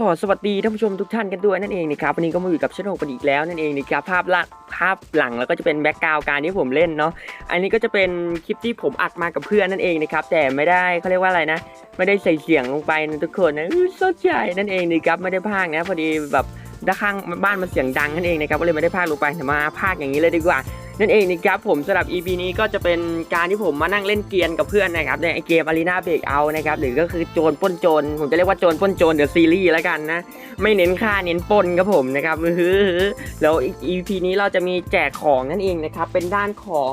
ก็ขอสวัสดีท่านผู้ชมทุกท่านกันด้วยนั่นเองนะครับวันนี้ก็มาอยู่กับช่องกันอีกแล้วนั่นเองนะครับภาพละภาพหลังแล้วก็จะเป็นแบ็กกราวการที่ผมเล่นเนาะอันนี้ก็จะเป็นคลิปที่ผมอัดมากับเพื่อนนั่นเองนะครับแต่ไม่ได้เขาเรียกว่าอะไรนะ ไม่ได้ใส่เสียงลงไปนะทุกคนนะสดใจนั่นเองนะครับไม่ได้พากนะพอดีแบบด้านข้างบ้านมันเสียงดังนั่นเองนะครับก็เลยไม่ได้พากลงไปแต่มาพากอย่างนี้เลยดีกว่า นั่นเองนะครับผมสำหรับ EP นี้ก็จะเป็นการที่ผมมานั่งเล่นเกียร์กับเพื่อนนะครับในเกม Arena Breakout นะครับหรือก็คือโจรป้นโจรผมจะเรียกว่าโจรป้นโจรเดอะซีรีส์แล้วกันนะไม่เน้นค่าเน้นป้นครับผมนะครับอื้อแล้ว EP นี้เราจะมีแจกของนั่นเองนะครับเป็นด้านของ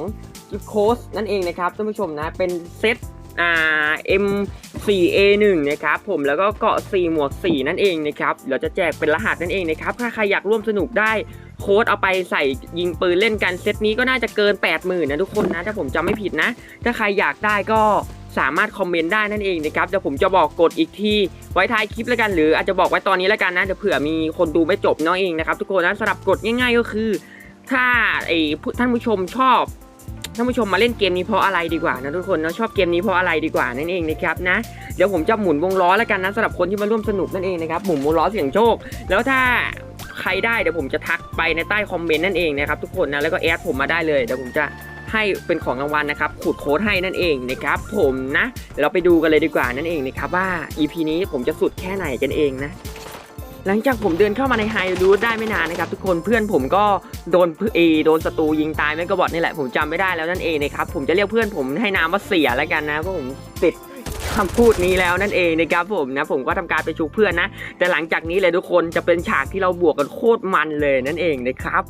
กิฟต์โค้ดนั่นเองนะครับท่านผู้ชมนะเป็นเซตอ่า M4A1 นะครับผมแล้วก็เกาะ4หมวก4นั่นเองนะครับเดี๋ยวจะแจกเป็นรหัสนั่นเองนะครับถ้าใครอยากร่วมสนุกได้ โค้ดเอาไปใส่ยิงปืนเล่นกันเซตนี้ก็น่าจะเกิน 80,000นะทุกคนนะ ถ้าผมจำไม่ผิดนะ ถ้าใครอยากได้ก็สามารถคอมเมนต์ได้นั่นเองนะครับเดี๋ยวผมจะบอกกดอีกทีไว้ท้ายคลิปแล้วกันหรืออาจจะบอกไว้ตอนนี้แล้วกันนะเดี๋ยวเผื่อมีคนดูไม่จบเนาะเองนะครับทุกคนนะสำหรับกดง่าย ๆก็คือ ถ้าไอ้ท่านผู้ชมชอบท่านผู้ชมมาเล่นเกมนี้เพราะอะไรดีกว่านะทุกคนเนาะชอบเกมนี้เพราะอะไรดีกว่านั่นเองนะครับนะเดี๋ยวผมจะหมุนวงล้อแล้วกันนะสำหรับคนที่มาร่วมสนุกนั่นเองนะครับหมุนวงล้อเสี่ยงโชค แล้วถ้า ใครได้เดี๋ยวผมจะทักไปในใต้คอมเมนต์นั่นเองนะครับทุกคนนะแล้วก็แอดผมมาได้เลยเดี๋ยวผมจะให้เป็นของรางวัลนะครับขูดโค้ดให้นั่นเองนะครับผมนะเดี๋ยวเราไปดูกันเลยดีกว่านั่นเองนะครับว่า EP นี้ผมจะสุดแค่ไหนกันเองนะหลังจากผมเดินเข้ามาในไฮรูทได้ไม่นานนะครับทุกคนเพื่อนผมก็โดนเอโดนศัตรูยิงตายไม่กบอดนี่แหละผมจำไม่ได้แล้วนั่นเองนะครับผมจะเรียกเพื่อนผมให้นามว่าเสียแล้วกันนะเพราะผมติด คำพูดนี้แล้วนั่นเองนะครับผมนะผมก็ทำการไปชุกเพื่อนนะ แต่หลังจากนี้เลยทุกคนจะเป็นฉากที่เราบวกกันโคตรมันเลยนั่นเองนะครับ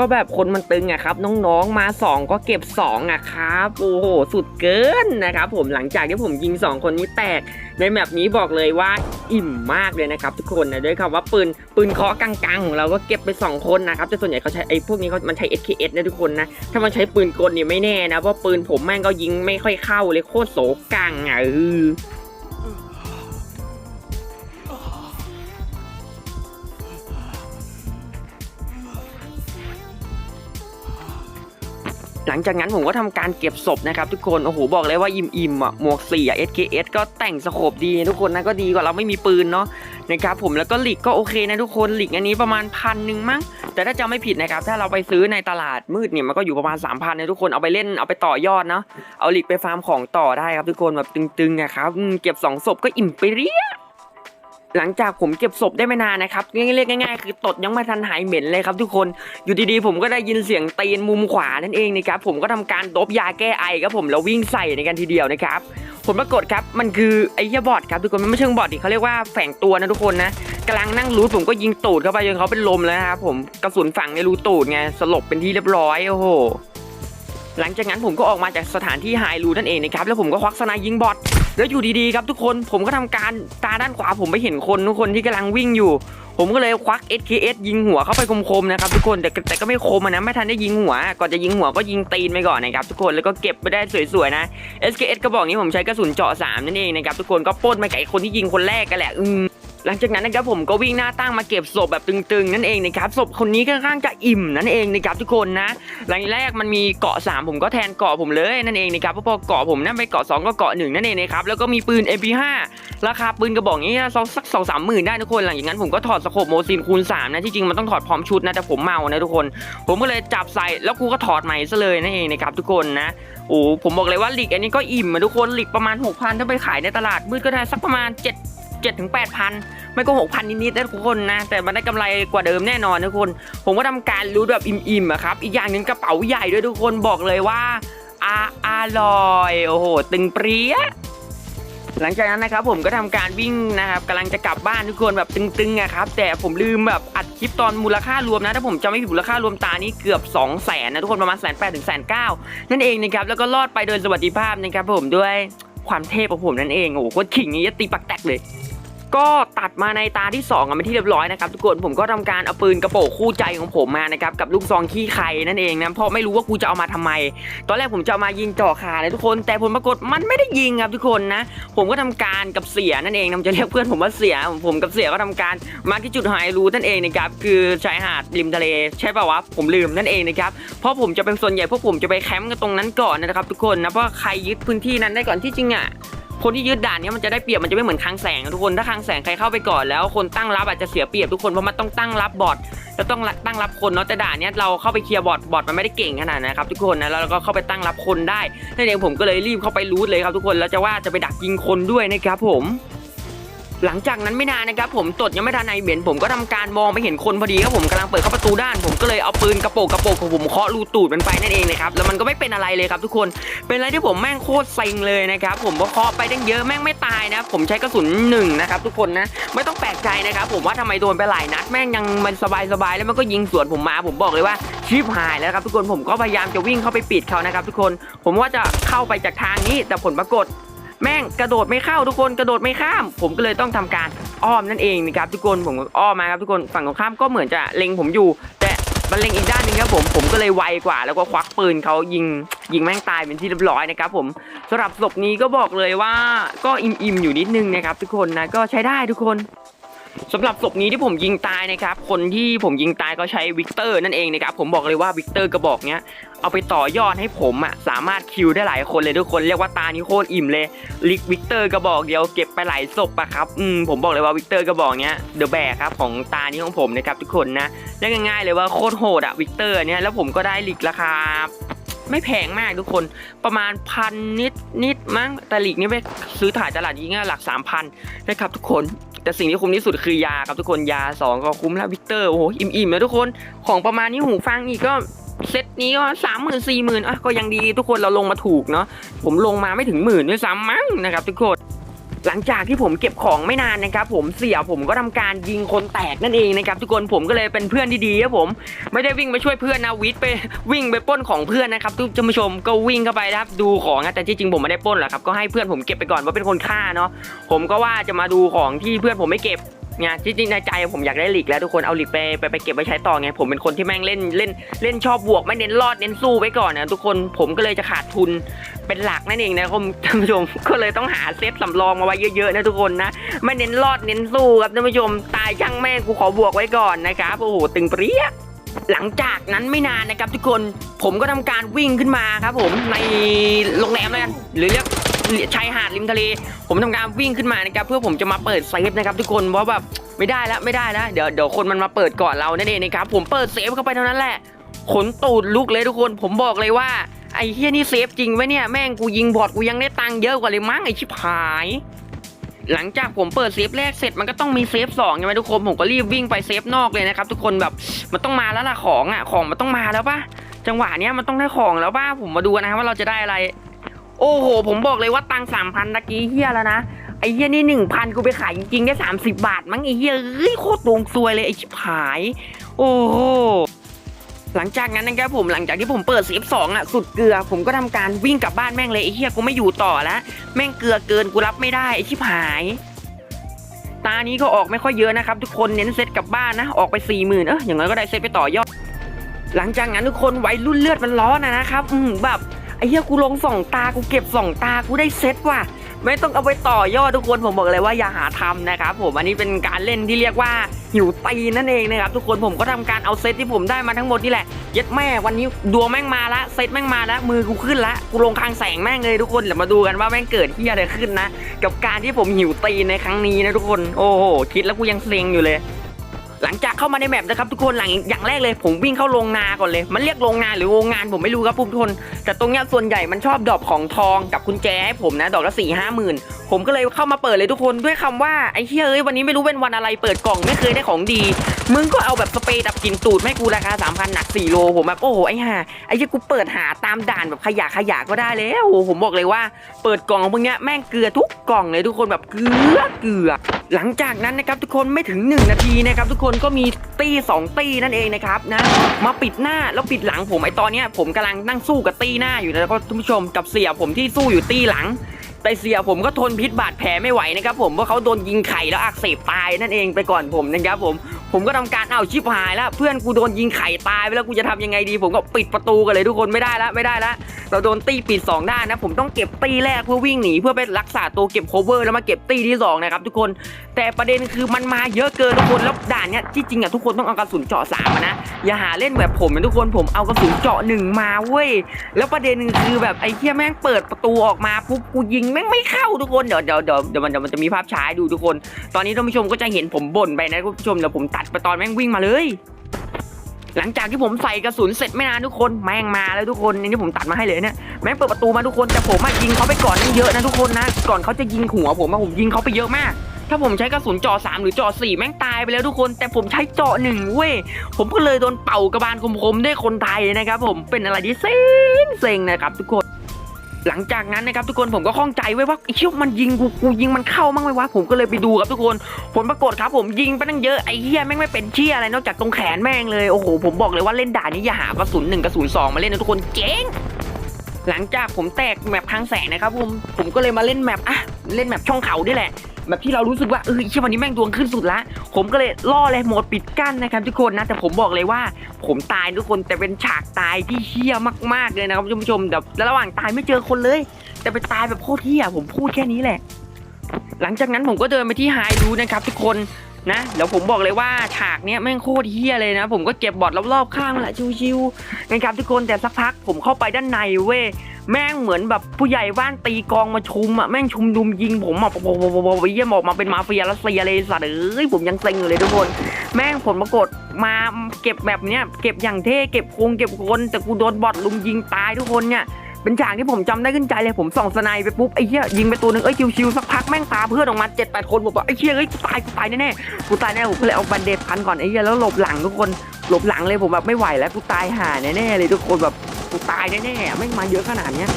ก็แบบคนมันตึงอะครับ น้องๆมา 2 ก็เก็บ2อะครับโอ้โหสุดเกินนะครับผมหลังจากที่ผมยิง 2 คนนี้แตกในแมปนี้บอกเลยว่าอิ่มมากเลยนะครับ ทุกคนนะด้วยคำว่าปืนปืนเคาะกลางๆของเราก็เก็บไป 2 คนนะครับแต่ส่วนใหญ่เขาใช้ไอ้พวกนี้เขามันใช้ SKS นะทุกคนนะถ้ามันใช้ปืนกลเนี่ยไม่แน่นะเพราะปืนผมแม่งก็ยิงไม่ค่อยเข้าเลยโคตรโสกังอะเออ หลังจากนั้นผมก็ทำการเก็บศพนะครับทุกคน โอ้โห บอกเลยว่าอิ่มอิ่มๆอะหมวก4อะ SKS ก็แต่งสโคบดีทุกคนนะก็ดีกว่าเราไม่มีปืนเนาะนะครับผมแล้วก็หลีกก็โอเคนะทุกคนหลีกอันนี้ประมาณพันหนึ่งมั้งแต่ถ้าจำไม่ผิดนะครับถ้าเราไปซื้อในตลาดมืดเนี่ยมันก็อยู่ประมาณ3 0 0พันนะทุกคนเอาไปเล่นเอาไปต่อยอดเนาะเอาหลีกไปฟาร์มของต่อได้ครับทุกคนแบบตึงๆอะครับเก็บ2ศพก็อิ่มไปเรีย หลังจากผมเก็บศพได้ไม่นานนะครับเรียกง่ายๆคือตดยังไม่ทันหายเหม็นเลยครับทุกคนอยู่ดีๆผมก็ได้ยินเสียงตีนมุมขวานั่นเองนะครับผมก็ทำการดบยาแก้ไอครับผมแล้ววิ่งใส่ในกันทีเดียวนะครับผลปรากฏครับมันคือไอ้เหี้ยบอทครับทุกคนมันไม่เชิงบอทดิเขาเรียกว่าแฝงตัวนะทุกคนนะกำลังนั่งรูทผมก็ยิงตูดเข้าไปจนเขาเป็นลมแล้วนะครับผมกระสุนฝังในรูตูดไงสลบเป็นที่เรียบร้อยโอ้โห หลังจากนั้นผมก็ออกมาจากสถานที่ไฮรูนั่นเองนะครับแล้วผมก็ควักสไนยิงบอทแล้วอยู่ดีๆครับทุกคนผมก็ทำการตาด้านขวาผมไปเห็นคนทุกคนที่กำลังวิ่งอยู่ ผมก็เลยควัก SKS ยิงหัวเข้าไปคมๆนะครับทุกคนแต่แต่ก็ไม่คมนะไม่ทันได้ยิงหัว ก่อนจะยิงหัวก็ยิงตีนไปก่อนนะครับทุกคนแล้วก็เก็บไปได้สวยๆนะ SKS กระบอกนี้ผมใช้กระสุนเจาะ3นั่นเองนะครับทุกคนก็ป้นมาไก่คนที่ยิงคนแรกกันแหละอืม หลังจากนั้นนะครับผมก็วิ่งหน้าตั้งมาเก็บศพแบบตึงๆนั่นเองนะครับศพคนนี้ค่อนข้างจะอิ่มนั่นเองนะครับทุกคนนะหลังแรกมันมีเกาะ 3 ผมก็แทนเกาะผมเลยนั่นเองนะครับเพราะพอเกาะผมนั่นไปเกาะ2ก็เกาะ1นั่นเองนะครับแล้วก็มีปืน MP5 ราคาปืนกระบอกนี้สักสองสามหมื่นได้ทุกคนหลังจากนั้นผมก็ถอดสโคปโมซินคูณ3นะที่จริงมันต้องถอดพร้อมชุดนะแต่ผมเมานะทุกคน ผมก็เลยจับใส่แล้วกูก็ถอดใหม่ซะเลยนั่นเองนะครับทุกคนนะโอ้ผมบอกเลยว่าหลิกอันนี้ก็อิ่มอะทุกคนลิกประมาณ6,000ถ้าไปขายในตลาดมืดก็ได้สักประมาณ7 7ถึง8,000ไม่ก็6,000นิดๆนะทุกคนนะ แต่มันได้กำไรกว่าเดิมแน่นอนทุกคน ผมก็ทำการรู้แบบอิ่มๆอะครับ อีกอย่างหนึ่งกระเป๋าใหญ่ด้วยทุกคนบอกเลยว่าอาอร่อย โอ้โห ตึงเปรี้ยหลังจากนั้นนะครับผมก็ทำการวิ่งนะครับกำลังจะกลับบ้านทุกคนแบบตึงๆอะครับแต่ผมลืมแบบอัดคลิปตอนมูลค่ารวมนะถ้าผมจำไม่ผิดมูลค่ารวมตานี่เกือบ 2 0 0แสนนะทุกคนประมาณแสนแปดถึงแสนเก้านั่นเองนะครับแล้วก็รอดไปโดยสวัสดิภาพนะครับผมด้วยความเทพของผมนั่นเองโอ้โหโคตรขิงนี้จตีปักแตกเลย ก็ตัดมาในตาที่2กันเป็นที่เรียบร้อยนะครับทุกคนผมก็ทำการเอาปืนกระโปรงคู่ใจของผมมานะครับกับลูกซองขี้ไข่นั่นเองนะเพราะไม่รู้ว่ากูจะเอามาทำไม ตอนแรกผมจะเอามายิงจ่อขาเลยทุกคน แต่ผลปรากฏมันไม่ได้ยิงครับทุกคนนะ ผมก็ทำการกับเสียนั่นเองนะจะเรียกเพื่อนผมว่าเสียผมกับเสียก็ทำการมาที่จุดหายรู้นั่นเองนะครับคือชายหาดริมทะเลใช่ป่าวะผมลืมนั่นเองนะครับเพราะผมจะเป็นส่วนใหญ่พวกผมจะไปแคมป์กันตรงนั้นก่อนนะครับทุกคนนะเพราะใครยึดพื้นที่นั้นได้ก่อนที่จริงอะ คนที่ยึดด่านเนี้ยมันจะได้เปรียบมันจะไม่เหมือนคลังแสงทุกคนถ้าคลังแสงใครเข้าไปก่อนแล้วคนตั้งรับอาจจะเสียเปรียบทุกคนเพราะมันต้องตั้งรับบอทแล้วต้องตั้งรับคนเนาะแต่ด่านเนี้ยเราเข้าไปเคลียร์บอทบอทมันไม่ได้เก่งขนาดนั้นนะครับทุกคนนะแล้วเราก็เข้าไปตั้งรับคนได้นั่นเองผมก็เลยรีบเข้าไปรูทเลยครับทุกคนแล้วจะว่าจะไปดักยิงคนด้วยนะครับผม หลังจากนั้นไม่นานนะครับผมตดยังไม่ทันในเหม็นผมก็ทำการมองไปเห็นคนพอดีครับผมกำลังเปิดเข้าประตูด้าน ผมก็เลยเอาปืนกระโปรงกระโปรงของผมเคาะรูตูดมันไปนั่นเองนะครับแล้วมันก็ไม่เป็นอะไรเลยครับทุกคนเป็นอะไรที่ผมแม่งโคตรเซ็งเลยนะครับผมว่าเคาะไปตั้งเยอะแม่งไม่ตายนะผมใช้กระสุนหนึ่งนะครับทุกคนนะไม่ต้องแปลกใจนะครับผมว่าทำไมโดนไปหลายนัดแม่งยังมันสบายๆแล้วมันก็ยิงสวนผมมาผมบอกเลยว่าชิบหายแล้วครับทุกคนผมก็พยายามจะวิ่งเข้าไปปิดเขานะครับทุกคน ผมว่าจะเข้าไปจากทางนี้แต่ผลปรากฏ แม่งกระโดดไม่เข้าทุกคนกระโดดไม่ข้าม ผมก็เลยต้องทำการอ้อมนั่นเองนะครับทุกคนผมอ้อมมาครับทุกคนฝั่งตรงข้ามก็เหมือนจะเล็งผมอยู่ แต่มันเล็งอีกด้านหนึงครับผมผมก็เลยไวกว่า แล้วก็ควักปืนเขายิงยิงแม่งตายเป็นที่เรียบร้อยนะครับผมสำหรับศพนี้ก็บอกเลยว่าก็อิ่มๆอยู่นิดนึงนะครับทุกคนนะก็ใช้ได้ทุกคนสำหรับศพนี้ที่ผมยิงตายนะครับ คนที่ผมยิงตายก็ใช้วิกเตอร์นั่นเองนะครับ ผมบอกเลยว่าวิกเตอร์กระบอกเนี้ย เอาไปต่อยอดให้ผมอะสามารถคิวได้หลายคนเลยทุกคนเรียกว่าตานี้โคตรอิ่มเลยลิกวิกเตอร์กระบอกเดียวเก็บไปหลายศพอะครับอืมผมบอกเลยว่าวิกเตอร์กระบอกเนี้ยเดอะแบกครับของตานี้ของผมนะครับทุกคนนะเรียกง่ายๆเลยว่าโคตรโหดอะวิกเตอร์เนี้ยแล้วผมก็ได้ลิกราคาไม่แพงมากทุกคนประมาณพันนิดนิดมั้งแต่ลิกนี้ไปซื้อถ่ายตลาดยิงหลักสามพันนะครับทุกคนแต่สิ่งที่คุ้มที่สุดคือยาครับทุกคนยาสองก็คุ้มแล้ววิกเตอร์โอ้โหอิ่มๆแล้วทุกคนของประมาณนี้หูฟังอีกก็ เซตนี้ก็สามหมื่นสี่หมื่นอะก็ยังดีทุกคนเราลงมาถูกเนาะผมลงมาไม่ถึงหมื่นด้วยซ้ำมั้งนะครับทุกคนหลังจากที่ผมเก็บของไม่นานนะครับผมเสียผมก็ทำการยิงคนแตกนั่นเองนะครับทุกคนผมก็เลยเป็นเพื่อนที่ดีครับผมไม่ได้วิ่งไปช่วยเพื่อนนะวิทย์ไปวิ่งไปป้นของเพื่อนนะครับทุกท่านผู้ชมก็วิ่งเข้าไปนะครับดูของนะแต่ที่จริงผมไม่ได้ป้นหรอกครับก็ให้เพื่อนผมเก็บไปก่อนว่าเป็นคนฆ่าเนาะผมก็ว่าจะมาดูของที่เพื่อนผมไม่เก็บ เนี่ยจริงๆในใจผมอยากได้หลีกแล้วทุกคนเอาหลีกไปไปไปเก็บไว้ใช้ต่อไงผมเป็นคนที่แม่งเล่นเล่นเล่นชอบบวกไม่เน้นรอดเน้นสู้ไว้ก่อนนะทุกคนผมก็เลยจะขาดทุนเป็นหลักนั่นเองนะครับท่านผู้ชมก็เลยต้องหาเซฟสำรองมาไว้เยอะๆนะทุกคนนะไม่เน้นรอดเน้นสู้ครับท่านผู้ชมตายช่างแม่งกูขอบวกไว้ก่อนนะครับโอ้โหตึงเปรี้ยหลังจากนั้นไม่นานนะครับทุกคนผมก็ทำการวิ่งขึ้นมาครับผมในโรงแรมแล้วกันหรือเรียก ชายหาดริมทะเล ผมทำการวิ่งขึ้นมานะครับเพื่อผมจะมาเปิดเซฟนะครับทุกคนเพราะแบบไม่ได้แล้วไม่ได้แล้วเดี๋ยวเดี๋ยวคนมันมาเปิดก่อนเรานั่นเองนะครับผมเปิดเซฟเข้าไปเท่านั้นแหละขนตูดลุกเลยทุกคน ผมบอกเลยว่าไอ้เฮียนี่เซฟจริงไหมเนี่ยแม่งกูยิงบอดกูยังได้ตังค์เยอะกว่าเลยมั้งไอ้ชิบหาย หลังจากผมเปิดเซฟแรกเสร็จมันก็ต้องมีเซฟสองใช่ไหมทุกคนผมก็รีบวิ่งไปเซฟนอกเลยนะครับทุกคนแบบมันต้องมาแล้วล่ะของอะของมันต้องมาแล้วป่ะจังหวะเนี้ยมันต้องได้ของแล้วป่ะผมมาดูนะครับว่าเราจะได้อะไร โอ้โห ผมบอกเลยว่าตังสามพันตะกี้เฮียแล้วนะ ไอ้เฮียนี่หนึ่งพันกูไปขายจริงๆได้สามสิบบาท มั้งไอ้เฮียเอ้ยโคตรดวงซวยเลยไอ้ชิบหาย โอ้โหหลังจากนั้นนะครับผมหลังจากที่ผมเปิดเซฟสองอะสุดเกลือ ผมก็ทำการวิ่งกลับบ้านแม่งเลยไอ้เฮียกูไม่อยู่ต่อแล้วแม่งเกลือเกินกูรับไม่ได้ไอ้ชิบหาย ตานี้ก็ออกไม่ค่อยเยอะนะครับทุกคนเน้นเซตกลับบ้านนะออกไปสี่หมื่นเอออย่างน้อยก็ได้เซตไปต่อยอดหลังจากนั้นทุกคนวัยรุ่นเลือดมันร้อนนะนะครับ อืมแบบ ไอ้เหี้ยกูลงสองตากูเก็บสองตากูได้เซตว่ะ ไม่ต้องเอาไปต่อยอดทุกคนผมบอกเลยว่าอย่าหาทำนะครับผมอันนี้เป็นการเล่นที่เรียกว่าหิวตีนนั่นเองนะครับทุกคนผมก็ทำการเอาเซตที่ผมได้มาทั้งหมดนี่แหละเย็ดแม่วันนี้ดวงแม่งมาละเซตแม่งมาละมือกูขึ้นละกูลงคางแสงแม่งเลยทุกคนเดี๋ยวมาดูกันว่าแม่งเกิดที่อะไรขึ้นนะ กับการที่ผมหิวตีนในครั้งนี้นะทุกคน โอ้โหคิดแล้วกูยังเซ็งอยู่เลย หลังจากเข้ามาในแมปนะครับทุกคนหลังอย่างแรกเลยผมวิ่งเข้าโรงนาก่อนเลย มันเรียกโรงนาหรือโรงงานผมไม่รู้ครับทุกคน แต่ตรงเนี้ยส่วนใหญ่มันชอบดอปของทองกับกุญแจให้ผมนะ ดอกละสี่ห้าหมื่นผมก็เลยเข้ามาเปิดเลยทุกคนด้วยคำว่าไอ้เฮ้ยวันนี้ไม่รู้เป็นวันอะไรเปิดกล่องไม่เคยได้ของดี มึงก็เอาแบบสเปรย์ดับกลิ่นตูดไม่กูราคาสามพันหนักสี่โลผมแบบโอ้โหไอ้ห่าไอ้เหี้ยกูเปิดหาตามด่านแบบขยะขยะก็ได้แล้วโอ้ผมบอกเลยว่า เปิดกล่องพวกเนี้ยแม่งเกลือทุกกล่องเลยทุกคนแบบเกลือเกลือ หลังจากนั้นนะครับทุกคนไม่ถึง 1 นาทีนะครับทุกคนก็มีตี2ตีนั่นเองนะครับนะมาปิดหน้าแล้วปิดหลังผมไอตอนเนี้ยผมกำลังนั่งสู้กับตีหน้าอยู่นะครับท่านผู้ชมกับเสียผมที่สู้อยู่ตีหลังแต่เสียผมก็ทนพิษบาดแผลไม่ไหวนะครับผมเพราะเขาโดนยิงไข่แล้วอักเสบตายนั่นเองไปก่อนผมนะครับผม ผมก็ทำการเอาชิบหายแล้ว เพื่อนกูโดนยิงไข่ตายไปแล้วกูจะทำยังไงดี ผมก็ปิดประตูกันเลยทุกคนไม่ได้แล้วไม่ได้แล้วเราโดนตีปิดสองด้านนะ ผมต้องเก็บตีแรกเพื่อวิ่งหนีเพื่อไปรักษาตัวเก็บโคเวอร์แล้วมาเก็บตีที่สองนะครับทุกคนแต่ประเด็นคือมันมาเยอะเกินทุกคนแล้วด่านเนี้ยที่จริงอะทุกคนต้องเอากระสุนเจาะสามนะอย่าหาเล่นแบบผมนะทุกคนผมเอากระสุนเจาะหนึ่งมาเว้ยแล้วประเด็นคือแบบไอ้เหี้ยแม่งเปิดประตูออกมาปุ๊บกูยิงแม่งไม่เข้าทุกคนเดี๋ยวเดี๋ยวเดี๋ยวเดี๋ยวมันเดี๋ยวมันจะมีภาพช้าดูทุกคน ตอนนี้ท่านผู้ชมก็จะเห็นผมบ่นไปนะท่านผู้ชมเดี๋ยวผมตัดไปตอนแม่งวิ่งมาเลย หลังจากที่ผมใส่กระสุนเสร็จไม่นานทุกคนแม่งมาแล้วทุกคนนี่ผมตัดมาให้เลยเนี่ยแม่งเปิดประตูมาทุกคนแต่ผมมายิงเขาไปก่อนนี่เยอะนะทุกคนนะก่อนเขาจะยิงหัวผมอะผมยิงเขาไปเยอะมาก ถ้าผมใช้กระสุนเจาะสามหรือเจาะสี่แม่งตายไปแล้วทุกคน แต่ผมใช้เจาะหนึ่งเว้ยผมก็เลยโดนเป่ากระบาลคมๆด้วยคนไทยนะครับ ผมเป็นอะไรที่เซ็งเซ็งนะครับทุกคน หลังจากนั้นนะครับทุกคนผมก็ข้องใจไว้ว่าไอ้เชี่ยมันยิงกูกูยิงมันเข้ามั้งไหมวะผมก็เลยไปดูครับทุกคนผลปรากฏครับผมยิงไปตั้งเยอะไอ้เหี้ยแม่งไม่เป็นเชี่ยอะไรนอกจากตรงแขนแม่งเลยโอ้โหผมบอกเลยว่าเล่นด่านนี้อย่าหากระสุนหนึ่งกระสุนสองมาเล่นนะทุกคนเจ๊งหลังจากผมแตกแมปทางแสงนะครับผมผมก็เลยมาเล่นแมปอะเล่นแมปช่องเขาดีแหละ แบบที่เรารู้สึกว่าเออเชี่ยวันนี้แม่งดวงขึ้นสุดละ ผมก็เลยล่อเลยโหมดปิดกั้นนะครับทุกคนนะแต่ผมบอกเลยว่า ผมตายทุกคนแต่เป็นฉากตายที่เฮี้ยมากๆเลยนะครับคุณผู้ชมแบบแล้วระหว่างตายไม่เจอคนเลย แต่ไปตายแบบโคตรเฮี้ยผมพูดแค่นี้แหละ หลังจากนั้นผมก็เดินไปที่ไฮรูนะครับทุกคนนะแล้วผมบอกเลยว่าฉากเนี้ยแม่งโคตรเฮี้ยเลยนะ ผมก็เก็บบอดรอบๆข้างแหละชิวๆนะครับทุกคนแต่สักพักผมเข้าไปด้านในเว้ย แม่งเหมือนแบบผู้ใหญ่บ้านตีกองมาชุมอะแม่งชุมดุมยิงผมอะโอ้โหโอ้โหโอ้โหเยี่ยมออกมาเป็นมาเฟียรัสเซียเลยสัตว์เอ้ยผมยังเซ็งอยู่เลยทุกคน แม่งผลปรากฏมาเก็บแบบเนี้ยเก็บอย่างเท่เก็บคงเก็บคนแต่กูโดนบอทลุมยิงตายทุกคนเนี่ยเป็นฉากที่ผมจำได้ขึ้นใจเลยผมส่องสไนไปปุ๊บไอ้เหี้ยยิงไปตัวหนึ่งเอ้ยชิวๆสักพักแม่งตาเพื่อนออกมาเจ็ดแปดคนผมบอกไอ้เหี้ยเอ้ยกูตายกูตายแน่ๆกูตายแน่ผมก็เลยเอาบันเดตพันก่อนไอ้เหี้ยแล้วหลบหลังทุกคนหลบหลังเลยผมแบบไม่ไหวแล้วกูตายห่าแน่ๆเลยทุกคนแบบ กูตายแน่ๆไม่งมาเยอะขนาดเนี้ย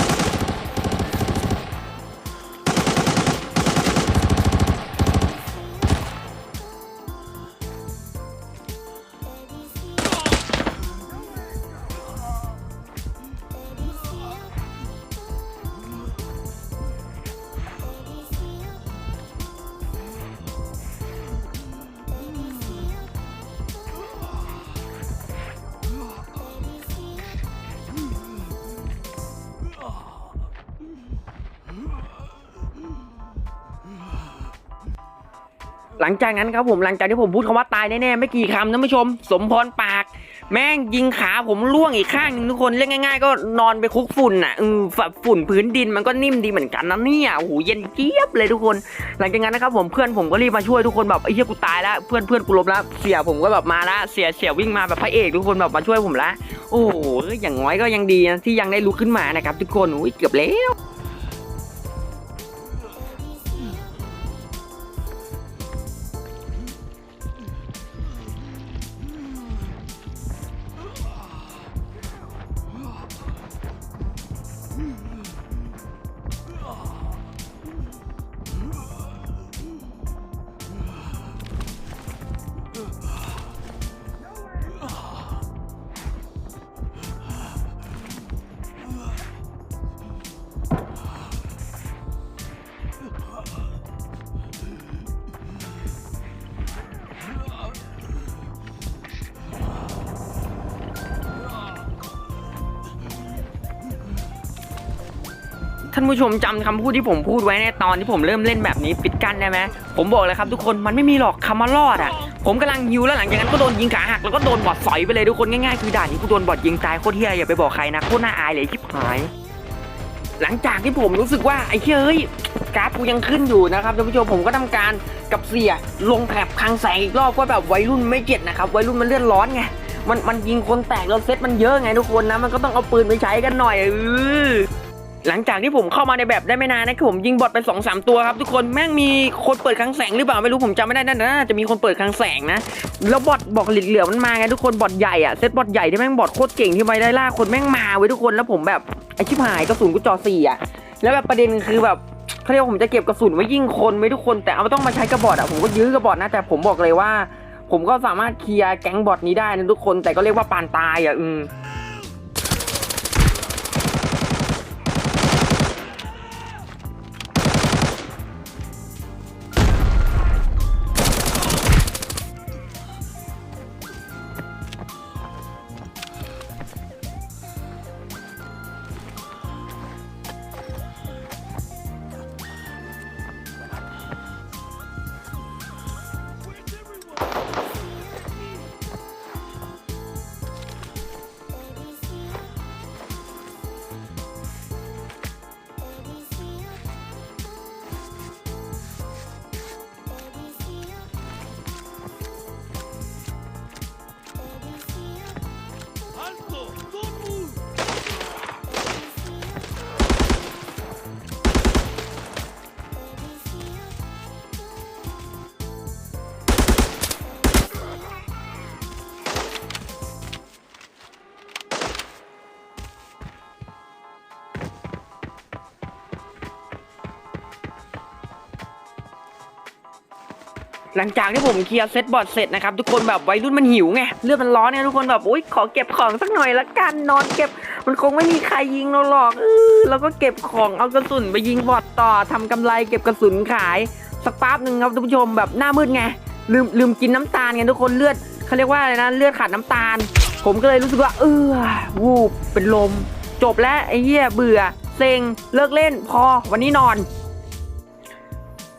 หลังจากนั้นครับผมหลังจากที่ผมพูดคำว่าตายแน่ๆไม่กี่คำท่านผู้ชม สมพรปาก แม่งยิงขาผมล่วงอีกข้างหนึงทุกคนเรียกง่าย ๆ ก็นอนไปคุกฝุ่นอะเออฝุ่นพื้นดินมันก็นิ่มดีเหมือนกันนะเนี่ยโอ้โหเย็นเจี๊ยบเลยทุกคน หลังจากนั้นนะครับผมเพื่อนผมก็รีบมาช่วยทุกคนแบบไอ้เหี้ยกูตายแล้วเพื่อนเพื่อนกูล้มแล้วเสียผมก็แบบมาละเสียเสียวิ่งมาแบบพระเอกทุกคนแบบมาช่วยผมละโอ้โหอย่างน้อยก็ยังดีนะที่ยังได้ลุกขึ้นมานะครับทุกคนอุ้ยเกือบแล้วานผู้ชมจำคำพูดที่ผมพูดไว้ในตอนที่ผมเริ่มเล่นแบบนี้ปิดกั้นได้ไหมผมบอกเลยครับทุกคนมันไม่มีหรอกคำว่ารอดอะ ผมกำลังฮิวแล้วหลังจากนั้นก็โดนยิงขาหักแล้วก็โดนบอดสอยไปเลยทุกคนง่ายๆคือด่านนี้กูโดนบอดยิงตายโคตรเฮียอย่าไปบอกใครนะโคตรน่าอายเลยที่หาย หลังจากที่ผมรู้สึกว่าไอ้เฮ้ยกราฟกูยังขึ้นอยู่นะครับท่านผู้ชมผมก็ทำการกับเสียลงแถบคังแสงอีกรอบว่าแบบวัยรุ่นไม่เจ็ดนะครับวัยรุ่นมันเลือดร้อนไงมันมันยิงคนแตกแล้วเซตมันเยอะไงทุกคนนะมันก็ต้องเอาปืนไปใช้กันหน่อยเออ หลังจากที่ผมเข้ามาในแบบได้ไม่นานนะคือผมยิงบอทไปสองสามตัวครับทุกคนแม่งมีคนเปิดคลังแสงหรือเปล่าไม่รู้ผมจำไม่ได้นะแต่น่าจะมีคนเปิดคลังแสงนะแล้วบอทบอกหลุดเหลือมันมาไงทุกคนบอทใหญ่อะเซตบอทใหญ่ที่แม่งบอทโคตรเก่งที่ไปได้ล่าคนแม่งมาไว้ทุกคนแล้วผมแบบไอชิบหายกระสุนกูจอสี่อะแล้วแบบประเด็นคือแบบเขาเรียกว่าผมจะเก็บกระสุนไว้ยิงคนไว้ทุกคน แต่เอาต้องมาใช้กระบอกอะผมก็ยื้อกระบอกนะแต่ผมบอกเลยว่า ผมก็สามารถเคลียร์แก๊งบอทนี้ได้นะทุกคน แต่ก็เรียกว่าปานตายอะอืม หลังจากที่ผมเคลียร์เซตบอร์ดเสร็จนะครับทุกคนแบบวัยรุ่นมันหิวไงเลือดมันร้อนไงทุกคนแบบอุ้ยขอเก็บของสักหน่อยละกันนอนเก็บ มันคงไม่มีใครยิงเราหรอกเออแล้วก็เก็บของเอากระสุนไปยิงบอทต่อทำกำไรเก็บกระสุนขายสักแป๊บหนึ่งครับท่านผู้ชมแบบหน้ามืดไงลืมลืมกินน้ำตาลไงทุกคนเลือดเขาเรียกว่าอะไรนะเลือดขาดน้ำตาล ผมก็เลยรู้สึกว่า เออวูบเป็นลม จบแล้วไอ้เหี้ยเบื่อเซ็งเลิกเล่นพอวันนี้นอน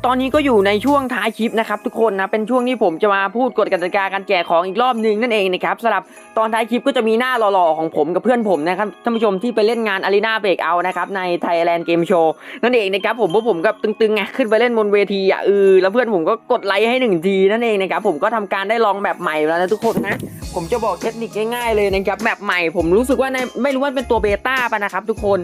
ตอนนี้ก็อยู่ในช่วงท้ายคลิปนะครับทุกคนนะเป็นช่วงที่ผมจะมาพูดกฎกติกาการแจกของอีกรอบหนึ่งนั่นเองนะครับสำหรับตอนท้ายคลิปก็จะมีหน้าหล่อๆของผมกับเพื่อนผมนะครับท่านผู้ชมที่ไปเล่นงานอารีนาเบรกเอานะครับใน Thailand Game Show นั่นเองนะครับผมเพราะผมกับตึงๆไงขึ้นไปเล่นบนเวทีอะเออแล้วเพื่อนผมก็กดไลค์ให้หนึ่งทีนั่นเองนะครับผมก็ทำการได้ลองแบบใหม่แล้วนะทุกคนนะผมจะบอกเทคนิคง่ายๆเลยนะครับแบบใหม่ผมรู้สึกว่าในไม่รู้ว่าเป็นตัวเบต้าปะนะครับทุกคน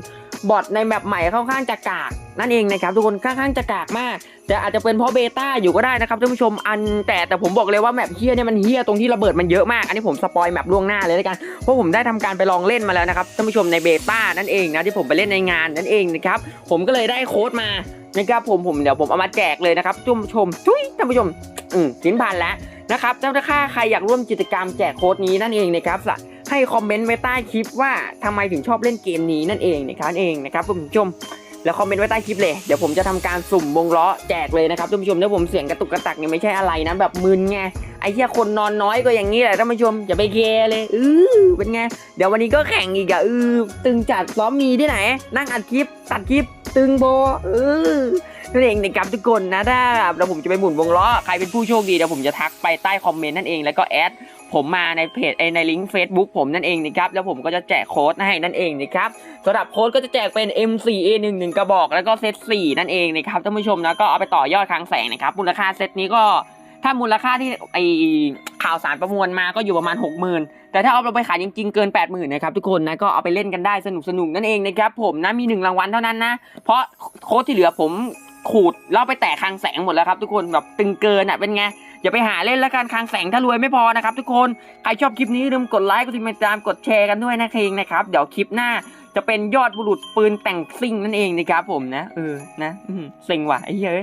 บอทในแบบใหม่ค่อนข้างจะกาก นั่นเองนะครับทุกคนค่อนข้างจะกากมาก แต่อาจจะเป็นเพราะเบต้าอยู่ก็ได้นะครับท่านผู้ชมอันแต่แต่ผมบอกเลยว่าแมปเฮียเนี่ยมันเฮียตรงที่ระเบิดมันเยอะมาก อันนี้ผมสปอยแมปล่วงหน้าเลยแล้วกันเพราะผมได้ทำการไปลองเล่นมาแล้วนะครับท่านผู้ชมในเบต้านั่นเองนะที่ผมไปเล่นในงานนั่นเองนะครับผมก็เลยได้โค้ดมานะครับผมผมเดี๋ยวผมเอามาแจกเลยนะครับท่านผู้ชมทุยท่านผู้ชมอืมสินพันแล้วนะครับถ้าถ้าใครอยากร่วมกิจกรรมแจกโค้ดนี้นั่นเองนะครับให้คอมเมนต์ไว้ใต้คลิปว่าทำไมถึงชอบเล่นเกมนี้นั่นเองนะครับเองนะครับท่านผู้ชม แล้วคอมเมนต์ไว้ใต้คลิปเลย เดี๋ยวผมจะทำการสุ่มวงล้อแจกเลยนะครับท่านผู้ชมถ้าผมเสียงกระตุกกระตักเนี่ยไม่ใช่อะไรนะแบบมึนไงไอ้เหี้ยคนนอนน้อยก็อย่างนี้แหละท่านผู้ชมอย่าไปเคร์เลยอือเป็นไงเดี๋ยววันนี้ก็แข่งอีกอะอือตึงจัดซ้อมมีที่ไหน นั่งอัดคลิปตัดคลิป ตึงโบเออนั่นเองนะครับทุกคนนะถ้าเราผมจะไปหมุนวงล้อใครเป็นผู้โชคดีเดี๋ยวผมจะทักไปใต้คอมเมนต์นั่นเองแล้วก็แอดผมมาในเพจในลิงก์ Facebook ผมนั่นเองนะครับแล้วผมก็จะแจกโค้ดให้นั่นเองนะครับสำหรับโค้ดก็จะแจกเป็น M4A11 กระบอกแล้วก็เซต4นั่นเองนะครับท่านผู้ชมนะก็เอาไปต่อยอดคลังแสงนะครับมูลค่าเซตนี้ก็ ถ้ามูลค่าที่ไอข่าวสารประมวลมาก็อยู่ประมาณ 60,000 แต่ถ้าเอาเราไปขายจริงๆเกิน 80,000นะครับทุกคนนะก็เอาไปเล่นกันได้สนุกสนุกนั่นเองนะครับผมนะมีหนึ่งรางวัลเท่านั้นนะ เพราะโค้ดที่เหลือผมขูดแล้วไปแตะคลังแสงหมดแล้วครับทุกคนแบบตึงเกินอะเป็นไงอย่าไปหาเล่นแล้วกันคลังแสงถ้ารวยไม่พอนะครับทุกคนใครชอบคลิปนี้ลืมกดไลค์กดติดตามกดแชร์กันด้วยนะเคงนะครับเดี๋ยวคลิปหน้าจะเป็นยอดบุรุษปืนแต่งซิ่งนั่นเองนะครับผมนะเออนะเซ็งว่ะไอ้เย้ย